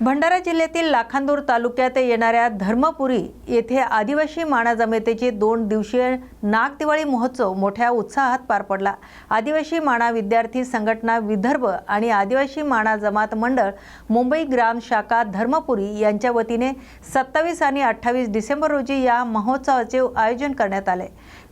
भंडारा जिल्ह्यातील लाखांदूर तालुक्यात येणाऱ्या धर्मपुरी येथे आदिवासी माणा जमातीचे दोन दिवसीय नागदिवाळी महोत्सव मोठ्या उत्साहात पार पडला. आदिवासी माणा विद्यार्थी संघटना विदर्भ आणि आदिवासी माणा जमात मंडळ मुंबई ग्राम शाखा धर्मपुरी यांच्या वतीने सत्तावीस आणि अठ्ठावीस डिसेंबर रोजी या महोत्सवाचे आयोजन करण्यात आले.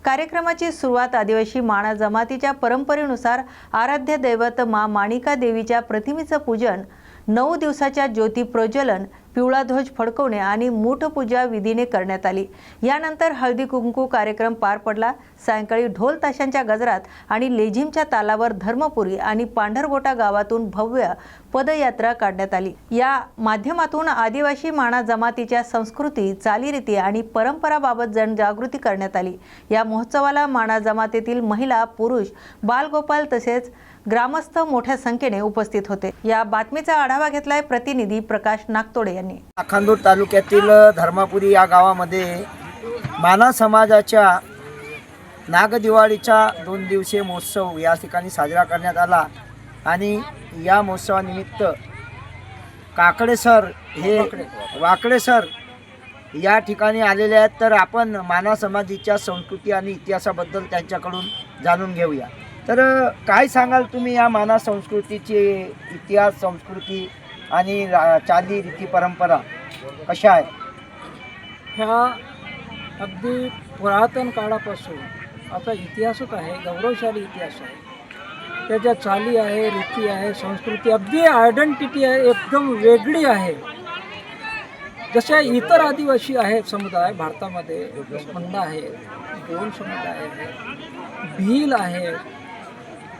कार्यक्रमाची सुरुवात आदिवासी माणा जमातीच्या परंपरेनुसार आराध्य दैवत मा माणिका देवीच्या प्रतिमेचं पूजन नऊ दिवसाच्या ज्योती प्रज्वलन पिवळा ध्वज फडकवणे आणि मूठपूजा विधीने करण्यात आली. यानंतर हळदी कुंकू कार्यक्रम पार पडला. सायंकाळी ढोल ताशांच्या गजरात आणि लेझिमच्या तालावर धर्मपुरी आणि पांढरगोटा गावातून भव्य पदयात्रा काढण्यात आली. या माध्यमातून आदिवासी माणा जमातीच्या संस्कृती चालीरीती आणि परंपराबाबत जनजागृती करण्यात आली. या महोत्सवाला माणा जमातीतील महिला पुरुष बालगोपाल तसेच ग्रामस्थ मोठ्या संख्येने उपस्थित होते. या बातमीचा आढावा घेतलाय प्रतिनिधी प्रकाश नागतोडे यांनी. अखांदूर तालुक्यातील धर्मापुरी या गावामध्ये माना समाजाच्या नागदिवाळीचा दोन दिवसीय महोत्सव या ठिकाणी साजरा करण्यात आला आणि या महोत्सवानिमित्त काकडे सर हे वाकडे सर या ठिकाणी आलेले आहेत. तर आपण माना समाजाच्या संस्कृती आणि इतिहासाबद्दल त्यांच्याकडून जाणून घेऊया. तर काय सांगाल तुम्ही या माना संस्कृतीचे इतिहास संस्कृती आणि रा- चाली रीती परंपरा कशा आहे ह्या अगदी पुरातन काळापासून आता इतिहासच आहे गौरवशाली इतिहास आहे. त्याच्या चाली आहे रीती आहे संस्कृती अगदी आयडेंटिटी आहे एकदम वेगळी आहे. जशा इतर आदिवासी आहेत समुदाय भारतामध्ये स्पंद आहे गोल समुदाय आहे भील आहे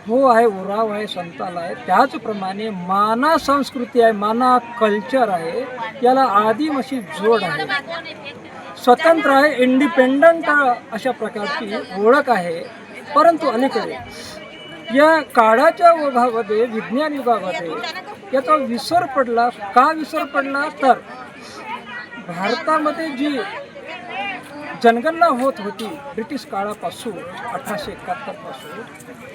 हो आहे उराव आहे संताल आहे. त्याचप्रमाणे माना संस्कृती आहे माना कल्चर आहे याला आदिवासी जोड आहे. स्वतंत्र आहे इंडिपेंडंट अशा प्रकारची ओळख आहे. परंतु अलीकडे या काळाच्या ओघामध्ये विज्ञान युगामध्ये याचा विसर पडला का विसर पडला? तर भारतामध्ये जी जनगणना होत होती ब्रिटिश काळापासून अठराशे एकाहत्तरपासून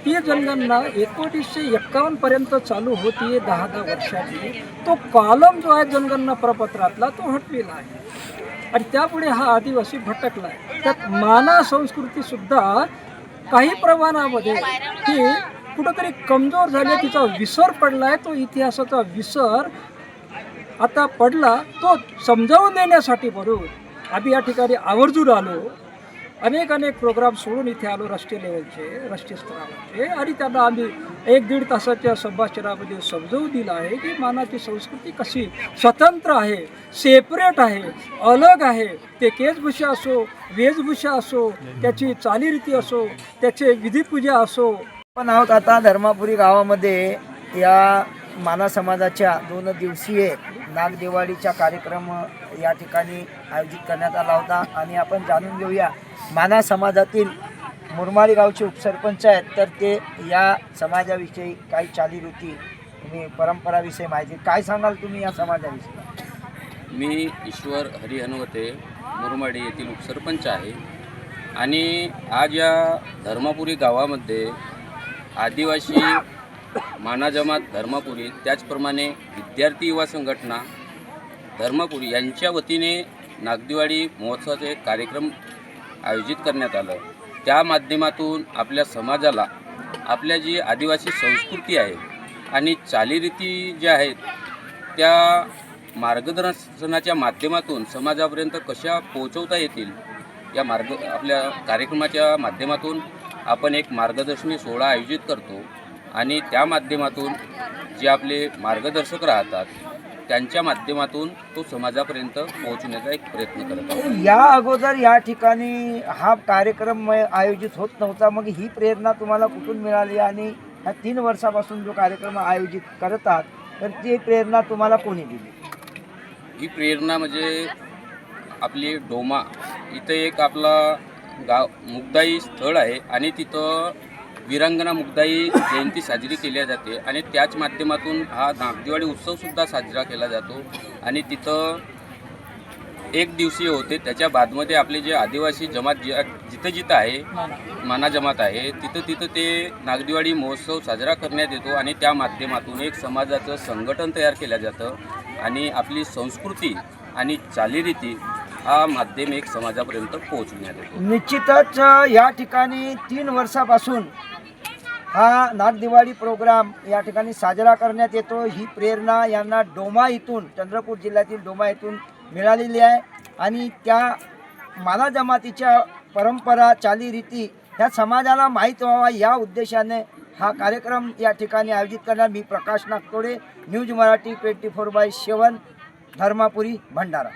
ती जनगणना एकोणीसशे एक्कावन्नपर्यंत चालू होती दहा दहा वर्षाची. तो कॉलम जो आहे जनगणना प्रपत्रातला तो हटविला आहे. आणि त्यापुढे हा आदिवासी भटकला आहे त्यात माना संस्कृतीसुद्धा काही प्रमाणामध्ये ती कुठंतरी कमजोर झाली तिचा विसर पडला आहे तो इतिहासाचा विसर आता पडला तो समजावून देण्यासाठी म्हणून आम्ही या ठिकाणी आवर्जून आलो. अनेक अनेक प्रोग्राम सोडून इथे आलो राष्ट्रीय लेवलचे राष्ट्रीय स्तरावरचे. आणि त्यांना आम्ही एक दीड तासाच्या संभाषणामध्ये समजवून दिलं आहे की मानाची संस्कृती कशी स्वतंत्र आहे सेपरेट आहे अलग आहे. ते केशभूषा असो वेशभूषा असो त्याची चालीरीती असो त्याचे विधीपूजा असो. आपण आहोत आता धर्मापुरी गावामध्ये या माना समाजाच्या दोन दिवसीय नागदिवाळीचा कार्यक्रम या ठिकाणी आयोजित करण्यात आला होता. आणि आपण जाणून घेऊया माना समाजातील मुरमाडी गावचे उपसरपंच आहेत. तर ते या समाजाविषयी काही चालीरीती आणि परंपराविषयी माहिती काय सांगाल तुम्ही या समाजाविषयी? मी ईश्वर हरिहनुवते मुरमाडी येथील उपसरपंच आहे. आणि आज या धर्मापुरी गावामध्ये आदिवासी माना जमात धर्मापुरी त्याचप्रमाणे विद्यार्थी युवा संघटना धर्मापुरी यांच्या वतीने नागदिवाळी महोत्सवाचे एक कार्यक्रम आयोजित करण्यात आलं. त्या माध्यमातून आपल्या समाजाला आपल्या जी आदिवासी संस्कृती आहे आणि चालीरीती ज्या आहेत त्या मार्गदर्शनाच्या माध्यमातून समाजापर्यंत कशा पोहोचवता येतील या मार्ग आपल्या कार्यक्रमाच्या माध्यमातून आपण एक मार्गदर्शनी सोहळा आयोजित करतो. आणि त्या माध्यमातून जे आपले मार्गदर्शक राहतात त्यांच्या माध्यमातून तो समाजापर्यंत पोहोचण्याचा एक प्रयत्न करत आहोत. या अगोदर या ठिकाणी हा कार्यक्रम आयोजित होत नव्हता मग ही प्रेरणा तुम्हाला कुठून मिळाली आणि ह्या तीन वर्षापासून जो कार्यक्रम आयोजित करत आहात तर ती प्रेरणा तुम्हाला कोणी दिली? ही प्रेरणा म्हणजे आपली डोमा. इथं एक आपला गाव मुगदाई स्थळ आहे आणि तिथं वीरांगना मुगदाई जयंती साजरी केली जाते आणि त्याच माध्यमातून हा नागदिवाळी उत्सवसुद्धा साजरा केला जातो. आणि तिथं एक दिवसीय होते त्याच्या बादमध्ये आपले जे आदिवासी जमात जी जिथं जिथं आहे माना जमात आहे तिथं तिथं ते नागदिवाळी महोत्सव साजरा करण्यात येतो आणि त्या माध्यमातून एक समाजाचं संघटन तयार केलं जातं आणि आपली संस्कृती आणि चालीरीती हा माध्यम एक समाजापर्यंत पोहोचण्यात येतो. निश्चितच या ठिकाणी तीन वर्षापासून हा नागदिवाळी प्रोग्राम या ठिकाणी साजरा करण्यात येतो. ही प्रेरणा यांना डोमा इथून चंद्रपूर जिल्ह्यातील डोमा इथून मिळालेली आहे. आणि त्या माला जमातीच्या परंपरा चालीरीती ह्या समाजाला माहीत व्हावा या उद्देशाने हा कार्यक्रम या ठिकाणी आयोजित करणार. मी Prakash Nagtode news Marathi twenty four by seven Dharmapuri Bhandara.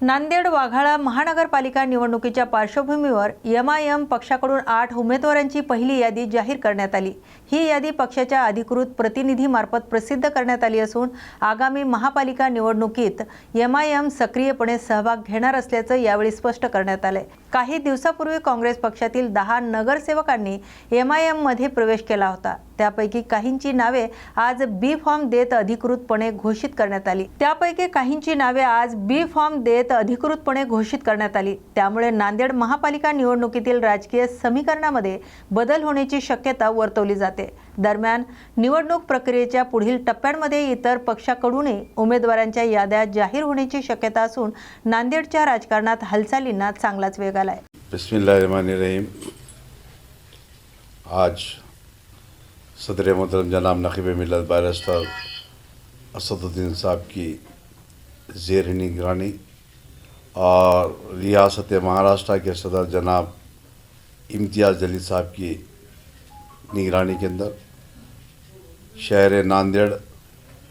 Nanded Waghala महानगरपालिका निवडणुकीच्या पार्श्वभूमीवर एम आय एम पक्षाकडून आठ उमेदवारांची पहिली यादी जाहीर करण्यात आली. ही यादी पक्षाच्या अधिकृत प्रतिनिधीमार्फत प्रसिद्ध करण्यात आली असून आगामी महापालिका निवडणुकीत एम आय एम सक्रियपणे सहभाग घेणार असल्याचं यावेळी स्पष्ट करण्यात आलंय. काही दिवसापूर्वी काँग्रेस पक्षातील दहा नगरसेवकांनी एम आय एममध्ये प्रवेश केला होता. त्यापैकी काहींची नावे आज बी फॉर्म देत अधिकृतपणे घोषित करण्यात आली. त्यापैकी काहींची नावे आज बी फॉर्म देत अधिकृतपणे घोषित करण्यात आली. त्यामुळे नांदेड महापालिका निवडणुकीतील राजकीय समीकरणामध्ये बदल होण्याची शक्यता वर्तवली जाते. दरम्यान निवडणूक प्रक्रियेच्या पुढील टप्प्यांमध्ये इतर पक्षाकडूनही उमेदवारांच्या याद्या जाहीर होण्याची शक्यता असून नांदेडच्या राजकारणात हालचालींना चांगलाच वेग आलाय. बिस्मिल्लाहिर्रहमानिर्रहीम. आज सदर मोहतरम जनाब नकीब मिलत बैरिस्टर असदुद्दीन साहब की ज़ेर निगरानी और रियासत महाराष्ट्र के सदर जनाब इम्तियाज़ जलील साहब की نگرانی کے اندر شہر ناندیڑ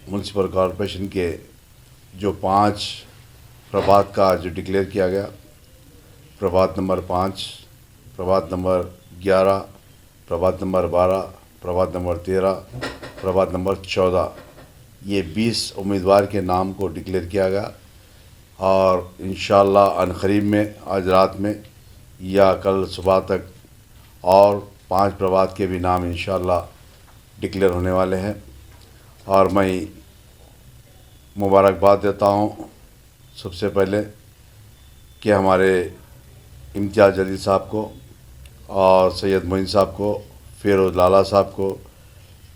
منسپل کارپوریشن کے جو پانچ پربات کا جو ڈکلیئر کیا گیا پربات نمبر پانچ پربات نمبر گیارہ پربات نمبر بارہ پربات نمبر تیرہ پربات نمبر چودہ، یہ بیس امیدوار کے نام کو ڈکلیئر کیا گیا۔ اور انشاءاللہ انخریب میں، آج رات میں یا کل صبح تک اور ये बीस उम्मीदवार के नाम को डिक्लेयर किया गया और इन अनकरीब में आज रात में या कल सुबह तक और पांच प्रभात के भी नाम इन डिक्लेयर होने वाले हैं और मैं मुबारकबाद देता हूँ सबसे पहले कि हमारे इम्तियाज़ जलील साहब को और सैयद मोइन साहब को फ़िरोज़ लाला साहब को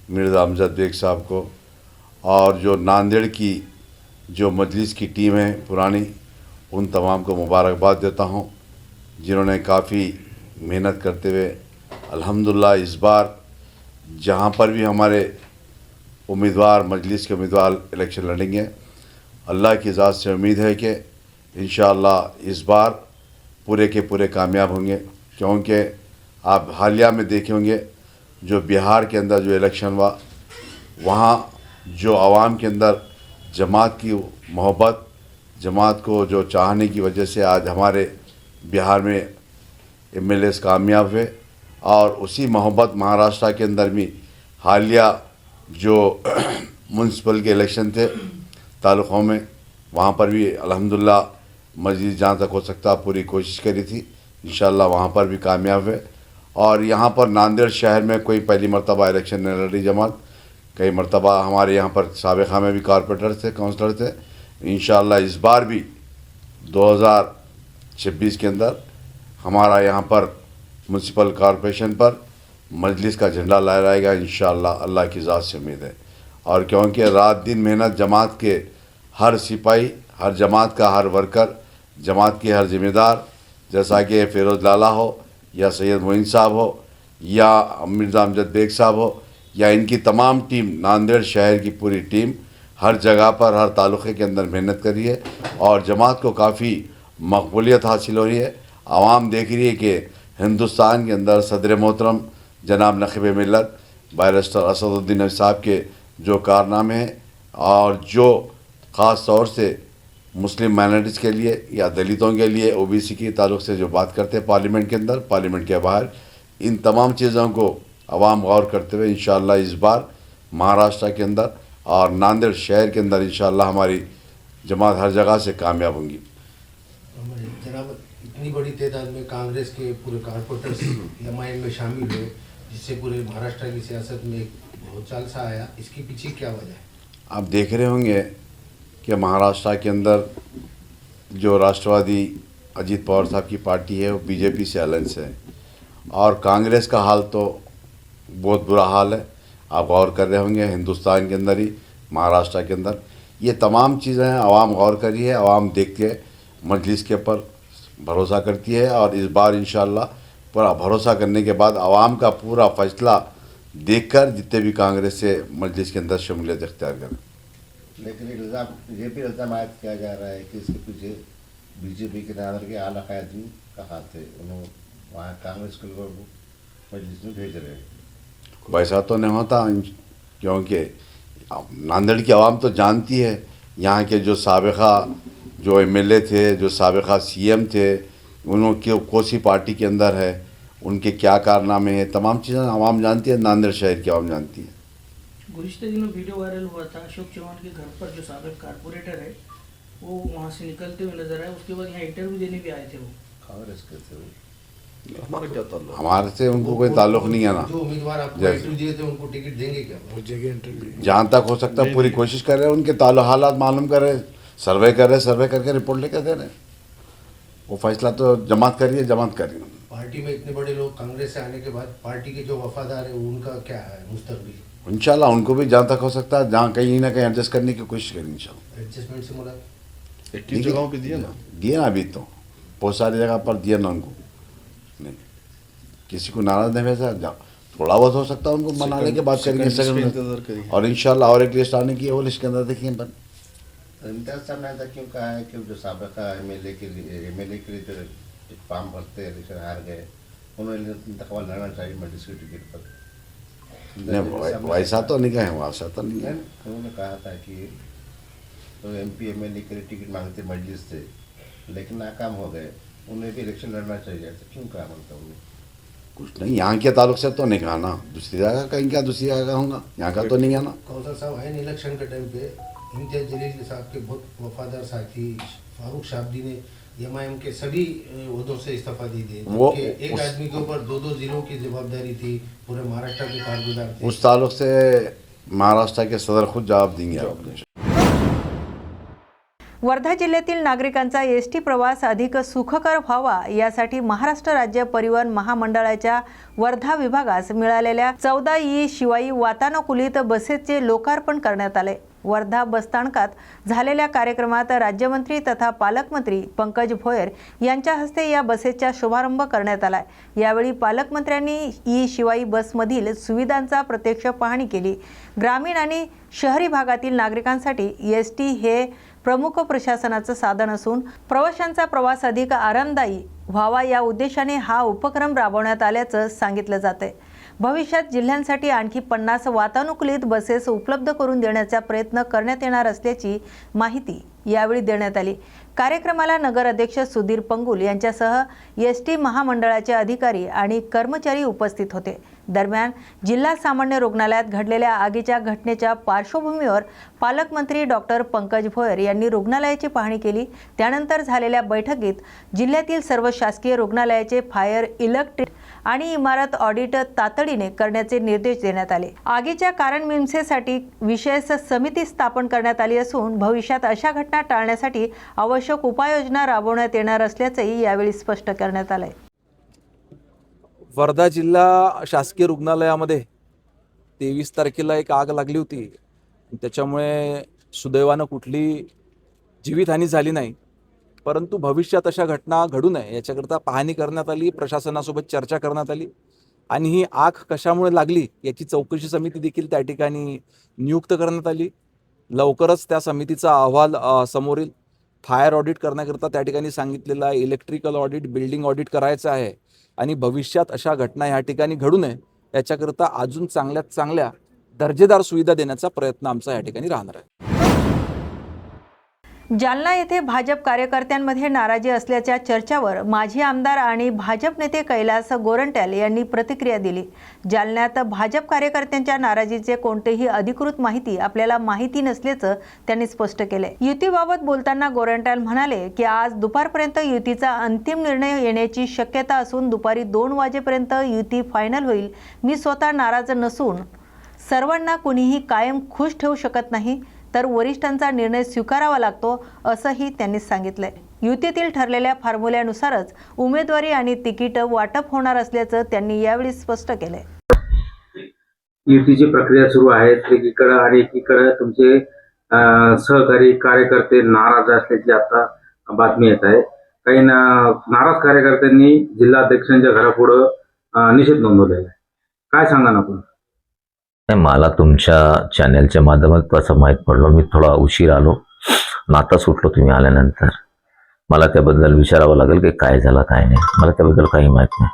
मिर्ज़ा अमजद बेग साहब को और जो नांदेड़ की जो मजलिस की टीम है पुरानी उन तमाम को मुबारकबाद देता हूँ जिन्होंने काफ़ी मेहनत करते हुए अल्हम्दुलिल्लाह इस बार जहाँ पर भी हमारे उम्मीदवार मजलिस के उम्मीदवार इलेक्शन लड़ेंगे अल्लाह की ज़ात से उम्मीद है कि इन इस बार पूरे के पूरे कामयाब होंगे क्योंकि आप हालिया में देखे होंगे जो बिहार के अंदर जो इलेक्शन हुआ वहाँ जो आवाम के अंदर जमात की मोहब्बत जमात اور اسی محبت مہاراشٹرا کے اندر بھی حالیہ جو منسپل کے الیکشن تھے تعلقوں میں، وہاں پر بھی الحمدللہ مزید جہاں تک ہو سکتا پوری کوشش کری تھی۔ انشاءاللہ وہاں پر بھی کامیاب ہے۔ اور یہاں پر ناندیڑ شہر میں کوئی پہلی مرتبہ الیکشن نہیں لڑی جماعت۔ کئی مرتبہ ہمارے یہاں پر سابقہ میں بھی کارپوریٹر تھے کاؤنسلر تھے۔ انشاءاللہ اس بار بھی دو ہزار چھبیس کے اندر ہمارا یہاں پر काउंसलर थे इन इस बार भी 2026 के अंदर हमारा यहाँ पर म्यूनसिपल कॉरपोरेशन पर मजलिस का झंडा लहराएगा इन अल्लाह की ज़ात से उम्मीद है और क्योंकि रात दिन मेहनत जमात के हर सिपाही हर जमात का हर वर्कर जमात के हर ज़िम्मेदार जैसा कि फ़िरोज़ लाला हो या सैयद मोइन साहब हो या मिर्ज़ा अमजद बेग साहब हो या इनकी तमाम टीम नांदेड़ शहर की पूरी टीम हर जगह पर हर तालुक़े के अंदर मेहनत कर रही है और जमात को काफ़ी मकबूलियत हासिल हो रही है आवाम देख रही है कि हिंदुस्तान के अंदर सदर मोहतरम जनाब नकीब मिलत बैरिस्टर असदुद्दीन साहब के जो कारनामे हैं और जो ख़ास तौर से मुस्लिम माइनॉरिटीज़ के लिए या दलितों के लिए ओबीसी की ताल्लुक से जो बात करते हैं पार्लियामेंट के अंदर पार्लियामेंट के बाहर इन तमाम चीज़ों को आवाम गौर करते हुए इन इस बार महाराष्ट्र के अंदर और नांदेड़ शहर के अंदर इन हमारी जमात हर जगह से कामयाब होंगी जनाब इतनी बड़ी तादाद में कांग्रेस के पूरे कारपोरेटर्स एम में शामिल हुए जिससे पूरे महाराष्ट्र की सियासत में एक भूचाल सा आया इसके पीछे क्या वजह है आप देख रहे होंगे कि महाराष्ट्र के अंदर जो राष्ट्रवादी अजीत पवार साहब की पार्टी है वो बीजेपी से अलायंस है और कांग्रेस का हाल तो बहुत बुरा हाल है आप गौर कर रहे होंगे हिंदुस्तान के अंदर ही महाराष्ट्र के अंदर ये तमाम चीज़ें हैं आवाम गौर करी है आवाम देखती है मजलिस के ऊपर भरोसा करती है और इस बार इन पूरा भरोसा करने के बाद आवाम का पूरा फैसला देखकर जितने भी कांग्रेस से मजलिस के अंदर शमूलियत इख्तियार करें लेकिन एक इल्ज़ाम ये भी इल्ज़ाम आयद किया जा रहा है कि इसके पीछे बीजेपी के नादर के आला कायदीन का हाथ है उन्होंने वहाँ कांग्रेस के लोगों को मजलिस में भेज रहे हैं वैसा तो नहीं होता क्योंकि अब नांदेड़ की आवाम तो जानती है यहाँ के जो یہاں کے جو سابقہ جو ایم ایل اے تھے جو سابقہ سی ایم تھے انہوں کی کوسی پارٹی کے اندر ہے ان کے کیا کارنامے ہیں تمام چیزیں عوام جانتی ہیں ناندر شہر کی عوام جانتی ہیں۔ گزشتہ دنوں ویڈیو وائرل ہوا تھا اشوک چوہان کے گھر پر جو سابق کارپوریٹر ہے وہ وہاں سے نکلتے ہوئے نظر آئے اس کے بعد یہاں انٹرویو دینے بھی آئے تھے وہ۔ ताल्लुक नहीं है ना जो उम्मीदवार आपको जैसे- इंटरव्यू दिए थे उनको टिकट देंगे क्या जहाँ तक हो सकता है पूरी कोशिश कर रहे हैं उनके ताल्लुक हालात मालूम कर रहे हैं सर्वे कर रहे हैं सर्वे करके रिपोर्ट लेकर दे रहे हैं वो फैसला तो जमात करिए जमात करिए पार्टी में इतने बड़े लोग कांग्रेस से आने के बाद पार्टी के जो वफादार है उनका क्या है मुस्तकबिल इंशाल्लाह उनको भी जहाँ तक हो सकता है जहाँ कहीं ना कहीं एडजस्ट करने की कोशिश करें इंशाल्लाह एडजस्टमेंट से मुराद देखिए, जगहों पे दिए ना दिए ना अभी तो बहुत सारी जगह पर दिए ना उनको नहीं किसी को नाराज नहीं भेजा जाओ थोड़ा बहुत हो सकता है उनको मनाने के बाद करेंगे सेकंड और इंशाल्लाह और एक लिस्ट आने की है वो लिस्ट के अंदर देखिए अपन इम्तियाज साहब ने ऐसा क्यों कहा है कि जो सबका एम एल ए के लिए एम एल ए के लिए जो एक फॉर्म भरते इलेक्शन हार गए उन्होंने इंतखब लड़ना चाहिए मजिस्ट्रेट टिकट पर नहीं वै- वैसा तो नहीं कहें वैसा तो नहीं है उन्होंने कहा था कि तो M P M L A के लिए टिकट मांगते मजलिस से लेकिन नाकाम हो गए उन्हें भी इलेक्शन लड़ना चाहिए ऐसा क्यों कहा मनता उन्हें कुछ नहीं यहाँ के ताल्लुक से तो नहीं कहा ना दूसरी जगह कहीं क्या दूसरी जगह का होगा यहाँ का तो नहीं है ना कौशल साहब आए इलेक्शन के टाइम पे इम्तियाज जलील साहब के बहुत वफादार साथी फारूक शाब्दी ने एम के सभी उहदों से इस्तीफा दे दिए वो- जबकि एक उस- आदमी के ऊपर दो दो जिलों की जवाबदारी थी पूरे महाराष्ट्र के कारगुजार थे उस ताल्लुक से महाराष्ट्र के सदर खुद जवाब देंगे आपको वर्धा जिल्ह्यातील नागरिकांचा एस टी प्रवास अधिक सुखकर व्हावा यासाठी महाराष्ट्र राज्य परिवहन महामंडळाच्या वर्धा विभागास मिळालेल्या चौदा ई शिवाई वातानुकूलित बसेसचे लोकार्पण करण्यात आले. वर्धा बसस्थानकात झालेल्या कार्यक्रमात राज्यमंत्री तथा पालकमंत्री पंकज भोयर यांच्या हस्ते या बसेसचा शुभारंभ करण्यात आला यावेळी पालकमंत्र्यांनी ई शिवाई बसमधील सुविधांचा प्रत्यक्ष पाहणी केली. ग्रामीण आणि शहरी भागातील नागरिकांसाठी एस टी हे प्रमुख प्रशासनाचं साधन असून प्रवाशांचा प्रवास अधिक आरामदायी व्हावा या उद्देशाने हा उपक्रम राबवण्यात आल्याचं सांगितलं जातंय. भविष्यात जिल्ह्यांसाठी आणखी पन्नास वातानुकूलित बसेस उपलब्ध करून देण्याचा प्रयत्न करण्यात येणार असल्याची माहिती यावेळी देण्यात आली. कार्यक्रमाला नगर अध्यक्ष सुधीर पंगुल यांच्यासह एस टी महामंडळाचे अधिकारी आणि कर्मचारी उपस्थित होते. दरम्यान जिल्हा सामान्य रुग्णालयात घडलेल्या आगीच्या घटनेच्या पार्श्वभूमीवर पालकमंत्री डॉक्टर पंकज भोयर यांनी रुग्णालयाची पाहणी केली. त्यानंतर झालेल्या बैठकीत जिल्ह्यातील सर्व शासकीय रुग्णालयाचे फायर इलेक्ट्रिक आणि इमारत ऑडिट तातडीने करण्याचे निर्देश देण्यात आले. आगीच्या कारण मीमांसेसाठी विशेष समिती स्थापन करण्यात आली असून भविष्यात अशा घटना टाळण्यासाठी आवश्यक उपाययोजना राबवण्यात येणार असल्याचंही यावेळी स्पष्ट करण्यात आलंय. वर्धा जिल्हा शासकीय रुग्णालयामध्ये तेवीस तारखेला एक आग लागली होती. त्याच्यामुळे सुदैवानं कुठली जीवितहानी झाली नाही. परंतु भविष्यात अशा घटना घडू नये याच्याकरता पाहणी करण्यात आली प्रशासनासोबत चर्चा करण्यात आली आणि ही आग कशामुळे लागली याची चौकशी समिती देखील त्या ठिकाणी नियुक्त करण्यात आली. लवकरच त्या समितीचा अहवाल समोरील फायर ऑडिट करण्याकरता त्या ठिकाणी सांगितलेलं आहे इलेक्ट्रिकल ऑडिट बिल्डिंग ऑडिट करायचं आहे आणि भविष्यात अशा घटना ह्या ठिकाणी घडू नये याच्याकरता अजून चांगल्यात चांगल्या दर्जेदार सुविधा देण्याचा प्रयत्न आमचा या ठिकाणी राहणार आहे. जालना येथे भाजप कार्यकर्त्यांमध्ये नाराजी असल्याच्या चर्चावर माजी आमदार आणि भाजप नेते कैलास गोरंट्याल यांनी प्रतिक्रिया दिली. जालन्यात भाजप कार्यकर्त्यांच्या नाराजीचे कोणतेही अधिकृत माहिती आपल्याला माहिती नसल्याचं त्यांनी स्पष्ट केले. युतीबाबत बोलताना गोरंट्याल म्हणाले की आज दुपारपर्यंत युतीचा अंतिम निर्णय येण्याची शक्यता असून दुपारी दोन वाजेपर्यंत युती फायनल होईल. मी स्वतः नाराज नसून सर्वांना कुणीही कायम खुश ठेवू शकत नाही. तर वरिष्ठांचा निर्णय स्वीकारावा लागतो असंही त्यांनी सांगितलंय. युतीतील ठरलेल्या फॉर्म्युल्यानुसारच उमेदवारी आणि तिकीट वाटप होणार असल्याचं त्यांनी यावेळी स्पष्ट केलंय. युतीची प्रक्रिया सुरू आहे. एकीकडे आणि एकीकडे तुमचे सहकारी कार्यकर्ते नाराज असल्याची आता बातमी येत आहे. काही ना- नाराज कार्यकर्त्यांनी जिल्हाध्यक्षांच्या घरापुढं निषेध नोंदवलेला आहे. काय सांगा ना आपण? नाही मला तुमच्या चॅनलच्या माध्यमातून असं माहीत पडलं. मी थोडा उशीर आलो. नाता सुटलो तुम्ही आल्यानंतर. मला त्याबद्दल विचारावं लागेल की काय झालं काय नाही. मला त्याबद्दल काही माहीत नाही.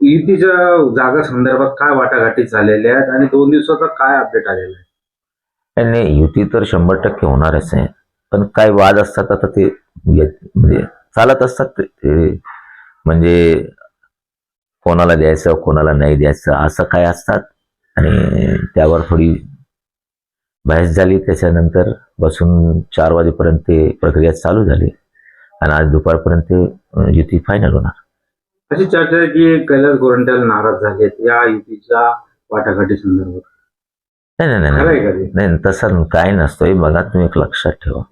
युतीच्या जागा संदर्भात काय वाटाघाटी झालेल्या आहेत आणि दोन दिवसाचा काय अपडेट आलेला आहे? नाही, युती तर शंभर टक्के होणारच आहे. पण काय वाद असतात आता ते येत- म्हणजे चालत असतात ते म्हणजे कोणाला द्यायचं कोणाला नाही द्यायचं असं काय असतात? आणि त्यावर थोडी बहस झाली. त्याच्यानंतर बसून चार वाजेपर्यंत ते प्रक्रिया चालू झाली. आणि आज दुपारपर्यंत युती फायनल होणार. अशी चर्चा आहे की कैलास गोरंट्याल नाराज झालेत या युतीच्या वाटाघाटी संदर्भात? नाही नाही नाही? नाही तसं काय नसतोय. बघा तुम्ही एक लक्षात ठेवा.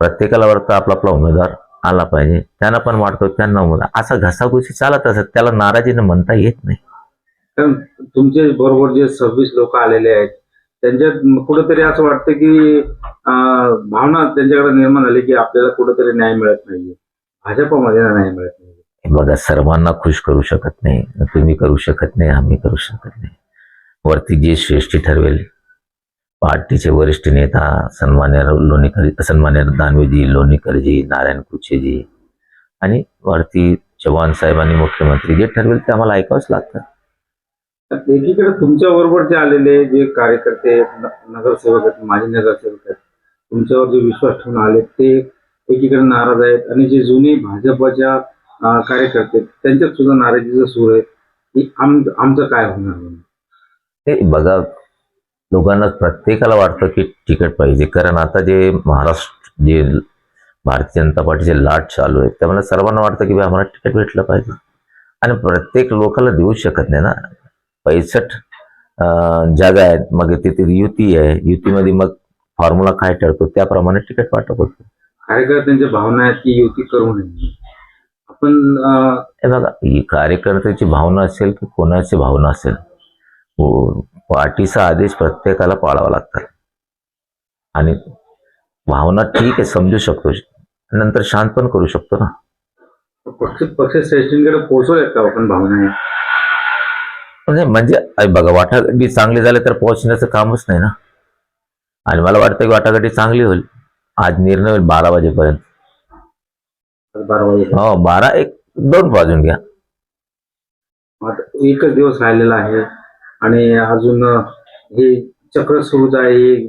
प्रत्येकाला वाटतं आपला आपला उमेदवार. आला पाहिजे. त्यांना पण वाटतो त्यांना असा घसाघुसी चालत असत त्याला नाराजीनं म्हणता येत नाही. कारण तुमचे बरोबर जे सव्वीस लोक आलेले आहेत त्यांच्यात कुठेतरी असं वाटतं की भावना त्यांच्याकडे निर्माण झाली की आपल्याला कुठेतरी न्याय मिळत नाहीये. भाजपमध्ये न्याय मिळत नाही बघा सर्वांना खुश करू शकत नाही. तुम्ही करू शकत नाही आम्ही करू शकत नाही. वरती जे श्रेष्ठी ठरवेल पार्टीचे वरिष्ठ नेता सन्मान्य लोणीकर सन्मान्य दानवेजी लोणीकरजी नारायण कुचेजी आणि वरती चव्हाण साहेब आणि मुख्यमंत्री जे ठरवेल ते आम्हाला ऐकावंच लागतं. एकीकडे तुमच्या बरोबर जे आलेले जे कार्यकर्ते नगरसेवक आहेत माजी नगरसेवक आहेत तुमच्यावर जे विश्वास ठेवून आले ते एकीकडे नाराज आहेत आणि जे जुने भाजपच्या कार्यकर्ते त्यांच्यात सुद्धा नाराजीचा सूर आहे. की आम आमचं काय होणार? म्हणून ते बघा लोकांना प्रत्येकाला वाटतं की तिकीट पाहिजे. कारण आता जे महाराष्ट्र जे भारतीय जनता पार्टीचे लाट चालू आहे त्यामुळे सर्वांना वाटतं की आम्हाला तिकीट भेटलं पाहिजे. आणि प्रत्येक लोकाला देऊ शकत नाही ना. पैसठ जागा आहेत. मग तिथे युती आहे. युतीमध्ये मग फॉर्म्युला काय ठरतो? त्याप्रमाणे तिकीट वाटप होतं. कार्यकर्त्यांच्या भावना आहेत की युती करू नये. आपण हे बघा ही कार्यकर्त्याची भावना असेल की कोणाची भावना असेल? पार्टीचा आदेश प्रत्येकाला पाळावा लागतात. आणि भावना ठीक आहे समजू शकतो. नंतर शांत पण करू शकतो ना. पक्ष पक्षश्रेष्ठींकडे पोहोचवल्यात का आपण भावना आहे म्हणजे म्हणजे बघा वाटाघाटी चांगली झाले तर पोहोचण्याचं कामच नाही ना. आणि मला वाटतं की वाटाघाटी चांगली होईल. आज निर्णय होईल बारा वाजेपर्यंत. बारा वाजे. हो बारा एक दोन वाजून घ्या. एकच दिवस राहिलेला आहे. आणि अजून हे चक्र सुरूच आहे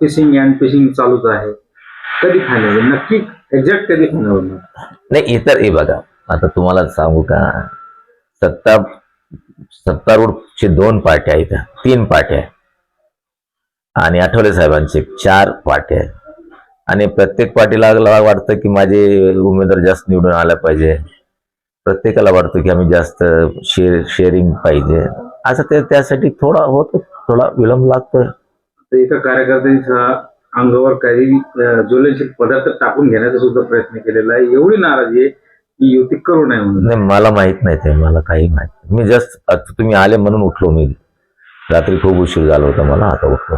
फिशिंग अँड फिशिंग चालूच आहे. कधी फायनल नक्की एक्झॅक्ट कधी फायनल होणार नाही इतर हे बघा आता तुम्हाला सांगू का? सत्ता सत्तारूढचे दोन पार्ट्या आहेत. तीन पार्ट्या आणि आठवले साहेबांचे चार पार्ट्या आहेत. आणि प्रत्येक पार्टीला वाटतं की माझे उमेदवार जास्त निवडून आला पाहिजे. प्रत्येकाला वाटतं की आम्ही जास्त शेअर शेअरिंग पाहिजे. असं ते त्यासाठी थोडा होतो थोडा विलंब लागतोय. तर एका कार्यकर्त्यांच्या अंगावर काही ज्वलनशील पदार्थ टाकून घेण्याचा सुद्धा प्रयत्न केलेला आहे. एवढी नाराजी आहे की युती करू नये म्हणून. नाही मला माहीत नाही ते मला काही माहीत नाही. मी जस्ट तुम्ही आले म्हणून उठलो मी. रात्री खूप उशीर झाला होता मला आता उठलो.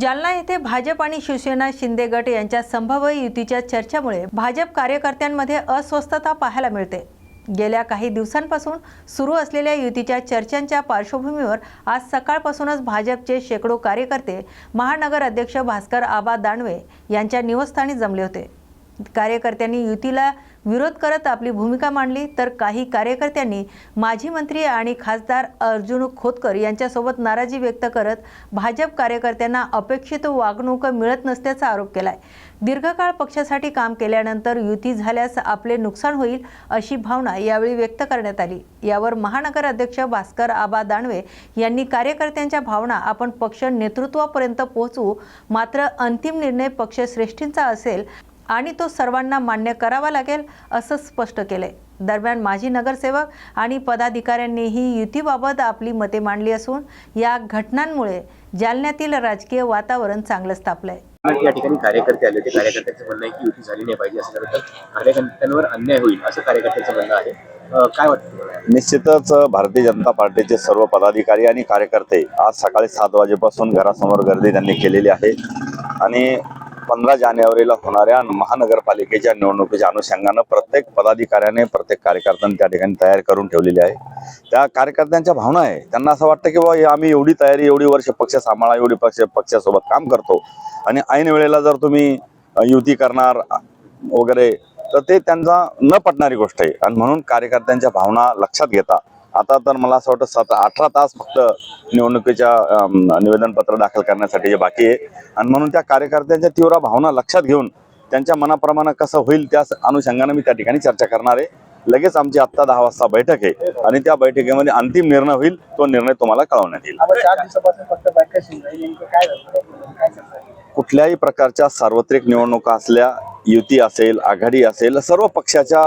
जालना येथे भाजप आणि शिवसेना शिंदे गट यांच्या संभाव्य युतीच्या चर्चेमुळे भाजप कार्यकर्त्यांमध्ये अस्वस्थता पाहायला मिळते. गेल्या काही दिवसांपासून सुरू असलेल्या युतीच्या चर्चांच्या पार्श्वभूमीवर आज सकाळपासूनच भाजपचे शेकडो कार्यकर्ते महानगर अध्यक्ष भास्कर आबा दानवे यांच्या निवासस्थानी जमले होते. कार्यकर्त्यांनी युतीला विरोध करत आपली भूमिका मांडली तर काही कार्यकर्त्यांनी माजी मंत्री आणि खासदार अर्जुन खोतकर यांच्यासोबत नाराजी व्यक्त करत भाजप कार्यकर्त्यांना अपेक्षित वागणूक मिळत नसल्याचा आरोप केलाय. दीर्घकाळ पक्षासाठी काम केल्यानंतर युती झाल्यास आपले नुकसान होईल अशी भावना यावेळी व्यक्त करण्यात आली. यावर महानगर अध्यक्ष भास्कर आबा दानवे यांनी कार्यकर्त्यांच्या भावना आपण पक्ष नेतृत्वापर्यंत पोहोचवू मात्र अंतिम निर्णय पक्षश्रेष्ठींचा असेल आणि तो सर्वांना मान्य करावा लागेल असं स्पष्ट केलंय. दरम्यान माजी नगरसेवक आणि पदाधिकाऱ्यांनीही युतीबाबत आपली मते मांडली असून या घटनांमुळे जालन्यातील राजकीय वातावरण चांगलं तापलंय या ठिकाणी कार्यकर्ते आले होते. कार्यकर्त्यांचं म्हणणं आहे की युती झाली नाही पाहिजे असं तर कार्यकर्त्यांवर अन्याय होईल असं कार्यकर्त्यांचं म्हणणं आहे. काय वाटतं निश्चितच भारतीय जनता पार्टीचे सर्व पदाधिकारी आणि कार्यकर्ते आज सकाळी सात वाजेपासून घरासमोर गर्दी त्यांनी केलेली आहे. आणि पंधरा जानेवारीला होणाऱ्या महानगरपालिकेच्या निवडणुकीच्या अनुषंगानं प्रत्येक पदाधिकाऱ्याने प्रत्येक कार्यकर्त्यांनी त्या ठिकाणी तयार करून ठेवलेली आहे. त्या कार्यकर्त्यांच्या भावना आहे. त्यांना असं वाटतं की बाबा आम्ही एवढी तयारी एवढी वर्ष पक्ष सांभाळा एवढी पक्ष पक्षासोबत काम करतो. आणि ऐन वेळेला जर तुम्ही युती करणार वगैरे तर ते त्यांचा न पटणारी गोष्ट आहे. आणि म्हणून कार्यकर्त्यांच्या भावना लक्षात घेता. आता तर मला असं वाटतं सात अठरा तास फक्त निवडणुकीच्या निवेदनपत्र दाखल करण्यासाठी जे बाकी आहे. आणि म्हणून त्या कार्यकर्त्यांच्या तीव्र भावना लक्षात घेऊन त्यांच्या मनाप्रमाणे कसं होईल त्या अनुषंगाने मी त्या ठिकाणी चर्चा करणार आहे. लगेच आमची आत्ता दहा वाजता बैठक आहे आणि त्या बैठकीमध्ये अंतिम निर्णय होईल तो निर्णय तुम्हाला कळवण्यात येईल. कुठल्याही प्रकारच्या सार्वत्रिक निवडणुका असल्या युती असेल आघाडी असेल सर्व पक्षाच्या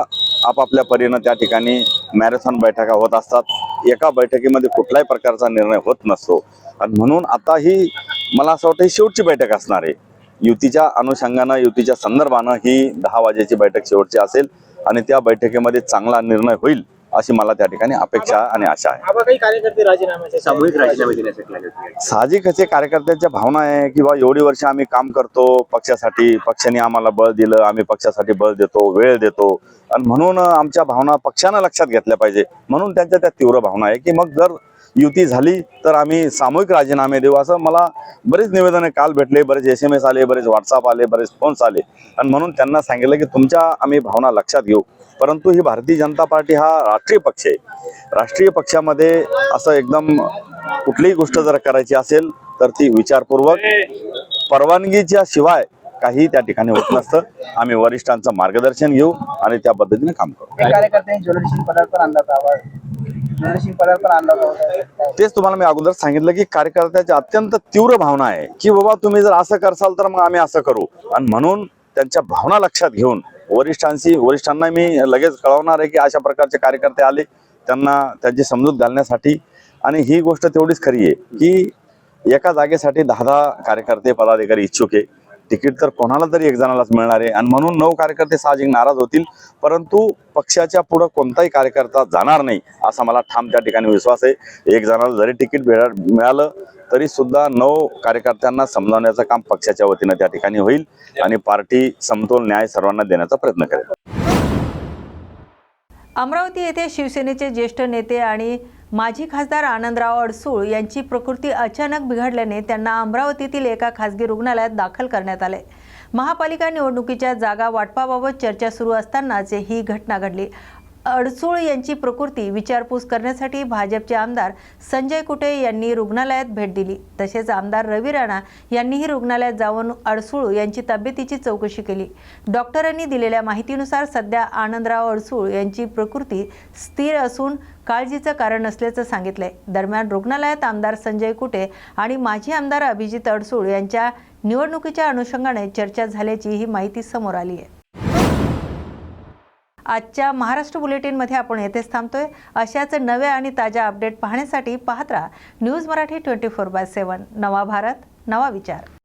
आपापल्या परीनं त्या ठिकाणी मॅरेथॉन बैठका होत असतात. एका बैठकीमध्ये कुठल्याही प्रकारचा निर्णय होत नसतो. आणि म्हणून आता ही मला असं वाटतं ही शेवटची बैठक असणार आहे. युतीच्या अनुषंगानं युतीच्या संदर्भानं ही दहा वाजेची बैठक शेवटची असेल आणि त्या बैठकीमध्ये चांगला निर्णय होईल. अशी मला त्या ठिकाणी अपेक्षा आणि आशा आहे. आबा काही कार्यकर्ते राजीनाम्याचे सामूहिक राजीनामे देण्यासाठी आले होते. साहजिकच कार्यकर्त्यांच्या भावना आहे की बा एवढी वर्ष आम्ही काम करतो पक्षासाठी पक्षाने आम्हाला बळ दिलं आम्ही पक्षासाठी बळ देतो वेळ देतो. आणि म्हणून आमच्या भावना पक्षानं लक्षात घेतल्या पाहिजे. म्हणून त्यांच्या त्या तीव्र भावना आहे की मग जर युती झाली तर आम्ही सामूहिक राजीनामे देऊ असं मला बरेच निवेदने काल भेटले बरेच एस एम एस आले बरेच व्हॉट्सअप आले बरेच फोन्स आले. आणि म्हणून त्यांना सांगितलं की तुमच्या आम्ही भावना लक्षात घेऊ. परंतु ही भारतीय जनता पार्टी हा राष्ट्रीय पक्ष आहे. राष्ट्रीय पक्षामध्ये असं एकदम कुठलीही गोष्ट जर करायची असेल तर ती विचारपूर्वक परवानगीच्या शिवाय काही त्या ठिकाणी होत नसतं. आम्ही वरिष्ठांचं मार्गदर्शन घेऊ आणि त्या पद्धतीने काम करू. तेच तुम्हाला मी अगोदर सांगितलं की कार्यकर्त्याची अत्यंत तीव्र भावना आहे की बाबा तुम्ही जर असं करसाल तर मग आम्ही असं करू. आणि म्हणून त्यांच्या भावना लक्षात घेऊन वरिष्ठांशी वरिष्ठांना मी लगेच कळवणार आहे की अशा प्रकारचे कार्यकर्ते आले त्यांना त्यांची समजूत घालण्यासाठी. आणि ही गोष्ट तेवढीच खरी आहे की एका जागेसाठी दहा दहा कार्यकर्ते पदाधिकारी इच्छुक आहे. तिकीट तर कोणाला तरी एक जणालाच मिळणार आहे. आणि म्हणून नऊ कार्यकर्ते साहजिक नाराज होतील. परंतु पक्षाच्या पुढं कोणताही कार्यकर्ता जाणार नाही असा मला ठाम त्या ठिकाणी विश्वास आहे. एक जणाला जरी तिकीट मिळा- मिळालं तरी सुद्धा नऊ कार्यकर्त्यांना समजावण्याचं काम पक्षाच्या वतीनं त्या ठिकाणी होईल. आणि पार्टी समतोल न्याय सर्वांना देण्याचा प्रयत्न करेल. अमरावती येथे शिवसेनेचे ज्येष्ठ नेते आणि माजी खासदार आनंदराव अडसूळ यांची प्रकृती अचानक बिघडल्याने त्यांना अमरावतीतील एका खासगी रुग्णालयात दाखल करण्यात आले. महापालिका निवडणुकीच्या जागा वाटपाबाबत चर्चा सुरू असतानाच ही घटना घडली. अडसूळ यांची प्रकृती विचारपूस करण्यासाठी भाजपचे आमदार संजय कुटे यांनी रुग्णालयात भेट दिली. तसेच आमदार रवी राणा यांनीही रुग्णालयात जाऊन अडसूळ यांची तब्येतीची चौकशी केली. डॉक्टरांनी दिलेल्या माहितीनुसार सध्या आनंदराव अडसूळ यांची प्रकृती स्थिर असून काळजीचं कारण नसल्याचं सांगितलंय. दरम्यान रुग्णालयात आमदार संजय कुटे आणि माजी आमदार अभिजित अडसूळ यांच्या निवडणुकीच्या अनुषंगाने चर्चा झाल्याची ही माहिती समोर आली आहे. आजच्या महाराष्ट्र बुलेटिनमध्ये आपण येथेच थांबतोय. अशाच नव्या आणि ताज्या अपडेट पाहण्यासाठी पाहत राहा. News Marathi twenty four by seven. नवा भारत नवा विचार.